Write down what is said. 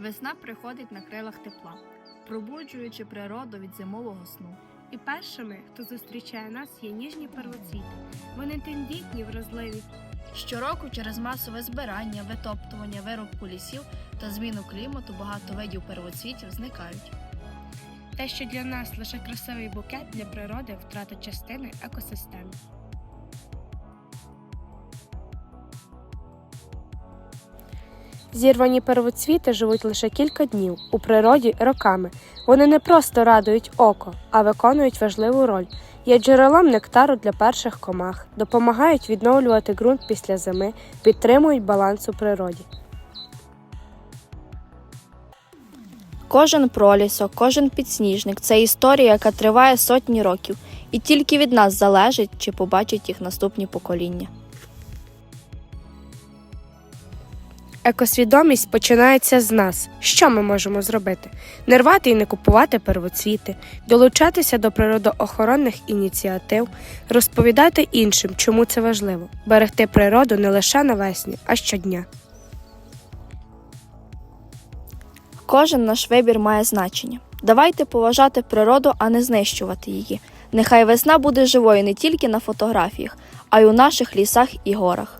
Весна приходить на крилах тепла, пробуджуючи природу від зимового сну. І першими, хто зустрічає нас, є ніжні первоцвіти. Вони тендітні, вразливі. Щороку через масове збирання, витоптування, вирубку лісів та зміну клімату багато видів первоцвітів зникають. Те, що для нас лише красивий букет, для природи втрата частини екосистеми. Зірвані первоцвіти живуть лише кілька днів, у природі роками. Вони не просто радують око, а виконують важливу роль. Є джерелом нектару для перших комах, допомагають відновлювати ґрунт після зими, підтримують баланс у природі. Кожен пролісок, кожен підсніжник це історія, яка триває сотні років, і тільки від нас залежить, чи побачать їх наступні покоління. Екосвідомість починається з нас. Що ми можемо зробити? Не рвати і не купувати первоцвіти, долучатися до природоохоронних ініціатив, розповідати іншим, чому це важливо, берегти природу не лише навесні, а щодня. Кожен наш вибір має значення. Давайте поважати природу, а не знищувати її. Нехай весна буде живою не тільки на фотографіях, а й у наших лісах і горах.